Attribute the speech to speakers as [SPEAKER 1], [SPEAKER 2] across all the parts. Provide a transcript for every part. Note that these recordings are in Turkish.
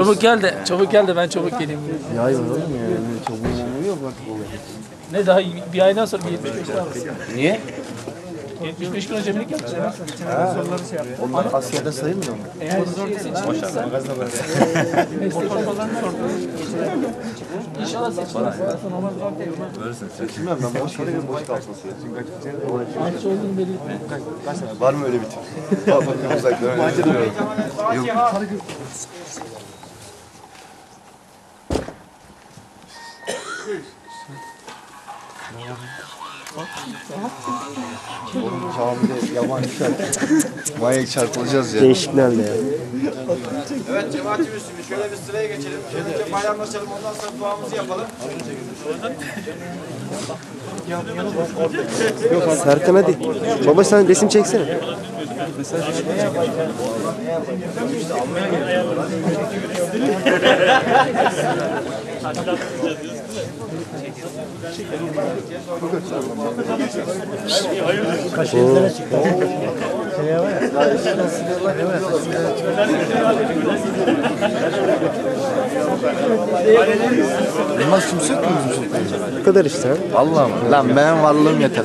[SPEAKER 1] Çabuk gel de, çabuk gel de ben çabuk geleyim.
[SPEAKER 2] Ya yok oğlum ya. Öyle Çok uzun yok bak.
[SPEAKER 1] Ne daha bir aydan sonra bir 75 daha var.
[SPEAKER 2] Niye?
[SPEAKER 1] 75 gün önce minik yapacağız.
[SPEAKER 2] Onlar Asya'da sayılmıyor mu?
[SPEAKER 1] Eğer şey seçilirse İnşallah seçilirse.
[SPEAKER 2] Bilmiyorum ben boş yere boş ya. Açıkçası
[SPEAKER 1] Aç olduğunu belirtme.
[SPEAKER 2] Var mı öyle bir tip? Bak bakın uzaktan öyle Yok. Oğlum camide yabancı şarkı. Manyak çarpılacağız ya.
[SPEAKER 3] Değişiklerle ya.
[SPEAKER 4] Evet cemaati Müslümin şöyle bir sıraya geçelim. Bir bayramlaşalım ondan sonra duamızı yapalım.
[SPEAKER 3] Serkan hadi. Baba sen resim çeksene.
[SPEAKER 2] Bunlar kimse yok mu bizim çocuklar?
[SPEAKER 3] Bu kadar işte.
[SPEAKER 2] mı? Lan benim varlığım yeter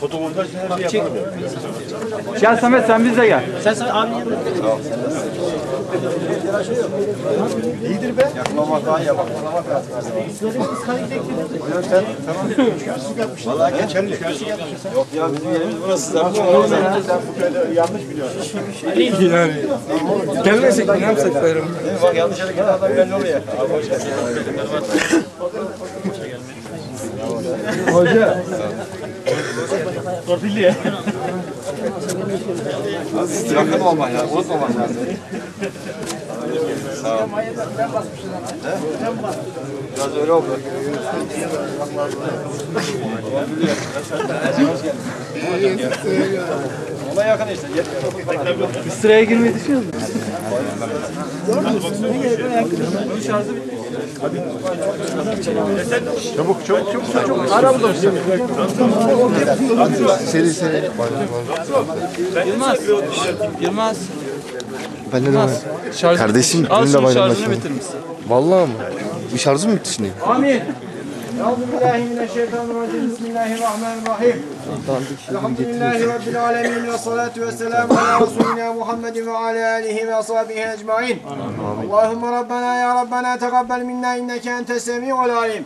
[SPEAKER 5] Fotomontaj her şey yapalım.
[SPEAKER 4] Gel Samet sen bizle gel.
[SPEAKER 2] İyidir be. Yaklamak daha iyi bak. Yaklamak lazım. Hocam sen tamam. Vallahi geçerli. Yok ya bizim yerimiz burası zaten.
[SPEAKER 5] Sen bu kadar yanlış biliyorsun.
[SPEAKER 1] Gelmesek ne yapsak bayram?
[SPEAKER 2] Bak yanlış yere gelen adam belli oluyor. Abi hoş geldin.
[SPEAKER 1] Torpilli.
[SPEAKER 2] Yakın olman ya. Unutmaman lazım. Sağ ol. He? Biraz öyle oldu. Ona yakın işte.
[SPEAKER 1] Bir sıraya girmeyi düşünüyor musun?
[SPEAKER 2] Çabuk çabuk çabuk çabuk. Ara buldum Seri seri.
[SPEAKER 1] Yılmaz. Yılmaz.
[SPEAKER 2] Ben de
[SPEAKER 1] Şarjı
[SPEAKER 2] Kardeşim,
[SPEAKER 1] Al
[SPEAKER 2] de
[SPEAKER 1] şunu şarjını bitirir misin?
[SPEAKER 2] Vallahi mı? Bir şarjı mı bitti şimdi?
[SPEAKER 4] Amin. Euzubillahimineşşeytanirracim. Bismillahirrahmanirrahim. Elhamdülillahi Rabbil alemin ve salatu ve selamu ala Resulina Muhammedin ve ala alihi ve ashabihi ecmain. Allahümme Rabbena ya Rabbena tegabbel minna inneke ente semi'ul alim.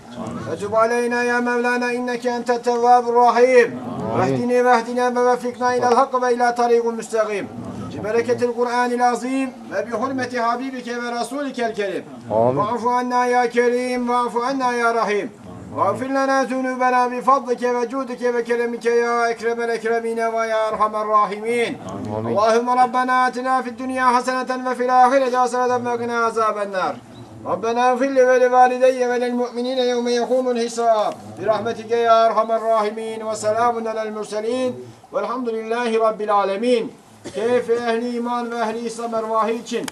[SPEAKER 4] Ve tub aleyna ya Mevlana inneke ente tevvabur rahim. Vehdini vehdina ve veffikna ilel hakkı ve ila tariqun müstakim ببركة القرآن العظيم وبحرمة حبيبك ورسولك الكريم واعف عنا يا كريم واعف عنا يا رحيم واغفر لنا ذنوبنا بفضلك وجودك وكرمك يا أكرم الأكرمين ويا أرحم الراحمين اللهم ربنا آتنا في الدنيا حسنة وفي الآخرة حسنة وقنا عذاب النار ربنا اغفر لي ولوالدي وللمؤمنين يوم يقوم الحساب برحمتك يا أرحم الراحمين وسلام على المرسلين والحمد لله رب العالمين Keyfi ehli iman ve ehli İslam ervahı için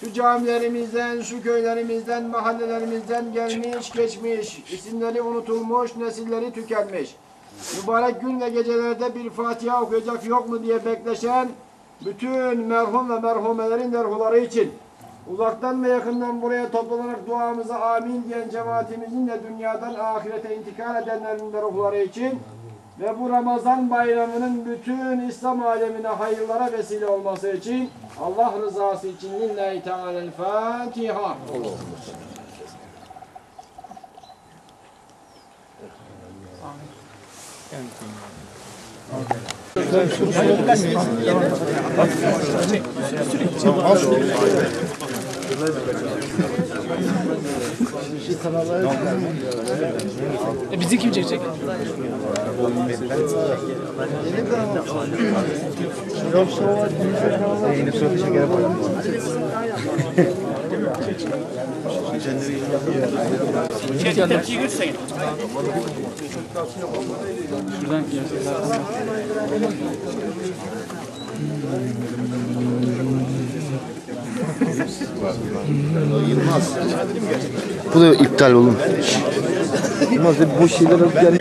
[SPEAKER 4] şu camilerimizden, şu köylerimizden, mahallelerimizden gelmiş, geçmiş, isimleri unutulmuş, nesilleri tükenmiş. Mübarek gün ve gecelerde bir Fatiha okuyacak yok mu diye bekleşen bütün merhum ve merhumelerin derhuları için uzaktan ve yakından buraya toplanarak duamıza amin diyen cemaatimizin de dünyadan ahirete intikal edenlerin de ruhları için ve bu Ramazan bayramının bütün İslam alemine hayırlara vesile olması için Allah rızası için lillahi teala'l Fatiha.
[SPEAKER 1] E bizi kim çekecek? Şuradan gel.
[SPEAKER 3] Bu da iptal oğlum. Yılmaz hep boş şeyler alıp gel.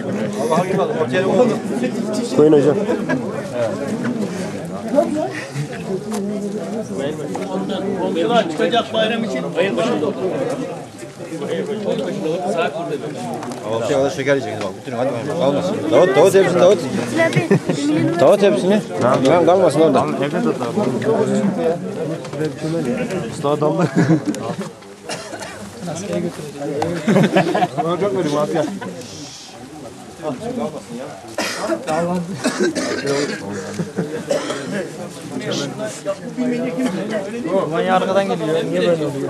[SPEAKER 3] Koyun hocam.
[SPEAKER 5] Komşular çıkacak bayram için. Hayır başında
[SPEAKER 2] o da şeker yiyecek bak. Bütün hadi bakalım. Kalmasın. Davut, Davut hepsini Davut. Davut hepsini. Lan kalmasın orada. Şuraya bir çömel ya. Usta adamlar.
[SPEAKER 1] Askere götürecek.
[SPEAKER 2] Bana çok verim
[SPEAKER 1] Manya arkadan geliyor. Niye böyle oluyor?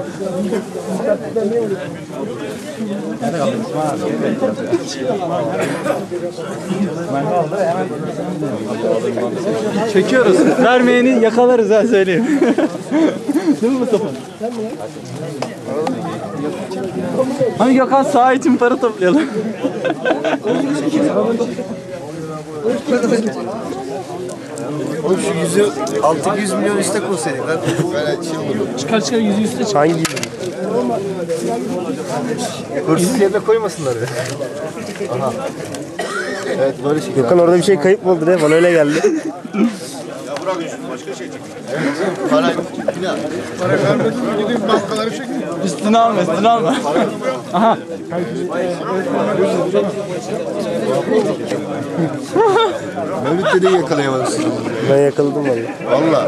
[SPEAKER 1] Çekiyoruz. Vermeyeni yakalarız ha söyleyeyim. Değil mi Mustafa? Hani Gökhan sağ için para toplayalım.
[SPEAKER 3] Oğlum şu yüzü 600 milyon şey olur.
[SPEAKER 1] Çıkar çıkar yüzü üstüne çık.
[SPEAKER 3] Hangi Hırsız yerine koymasınlar ya. Aha. Evet böyle şey. Gökhan orada bir şey kayıp mı oldu ne? Bana öyle geldi.
[SPEAKER 2] Para Para vermedim. Gidin bankaları çekin.
[SPEAKER 1] Üstüne alma üstüne alma. Aha.
[SPEAKER 2] Mevlüt dedeyi yakalayamadım sizi.
[SPEAKER 3] Ben yakaladım vallahi.
[SPEAKER 2] Valla.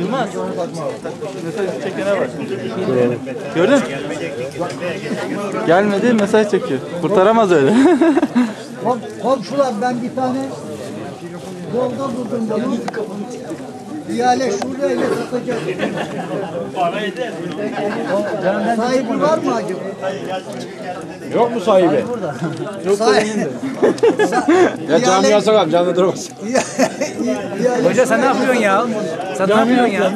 [SPEAKER 1] Yılmaz. Mesaj çekene bak. Gördün? mü? Gelmedi mesaj çekiyor. Kurtaramaz öyle.
[SPEAKER 6] Kom komşular ben bir tane yolda buldum bunu. İhale şuleyle satacak. Sahibi var mı acaba?
[SPEAKER 2] Yok mu sahibi?
[SPEAKER 6] Sahibi.
[SPEAKER 2] Ya camiye sakam canlı duramaz.
[SPEAKER 6] Hoca
[SPEAKER 1] sen ne yapıyorsun ya? Sen ne yapıyorsun ya?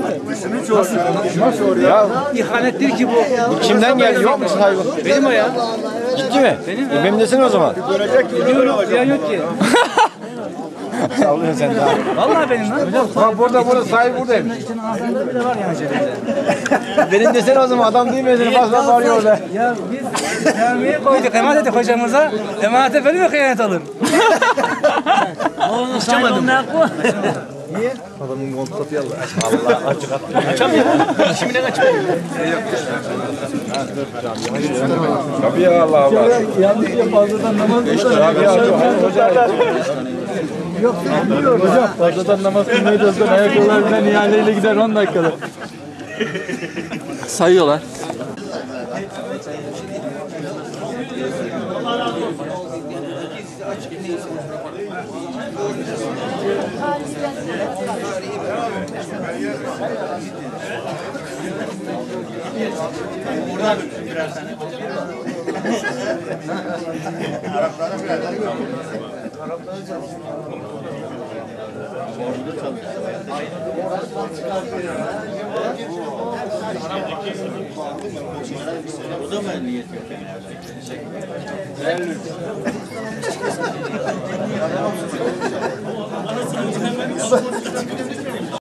[SPEAKER 2] Ya
[SPEAKER 1] İhanettir ki bu.
[SPEAKER 2] kimden geldi yok mu sahibi?
[SPEAKER 1] Benim o ya.
[SPEAKER 2] Ciddi mi? Benim. E, benim desene o zaman.
[SPEAKER 1] Yok ya yok ki.
[SPEAKER 2] Sallıyorsun sen daha.
[SPEAKER 1] Vallahi benim lan.
[SPEAKER 2] Bak burada burada sahibi buradaymış.
[SPEAKER 1] Senin ağzında bile var yani cebinde.
[SPEAKER 2] Benim desene o zaman adam değil mi? Seni bas bağırıyor orada.
[SPEAKER 1] Ya biz camiye koyduk emanet ettik hocamıza. Emanete böyle mi kıyamet alın? Onu açamadım.
[SPEAKER 3] Adamın kontratı yalan.
[SPEAKER 2] Kapıya Allah Allah.
[SPEAKER 1] Yanlış ya fazladan namaz
[SPEAKER 2] Yoksa bilmiyorum.
[SPEAKER 1] Hocam fazladan namaz kılmayı da olsan ayakkabılarından ihaleyle gider 10 dakikada. Sayıyorlar. Buradan birer tane. Araplara birer tane. Araplara çalışıyor. Orada çalışıyor. Orada çıkartıyor. O da mı ehliyet yok yani? Ehliyet. Anasını hemen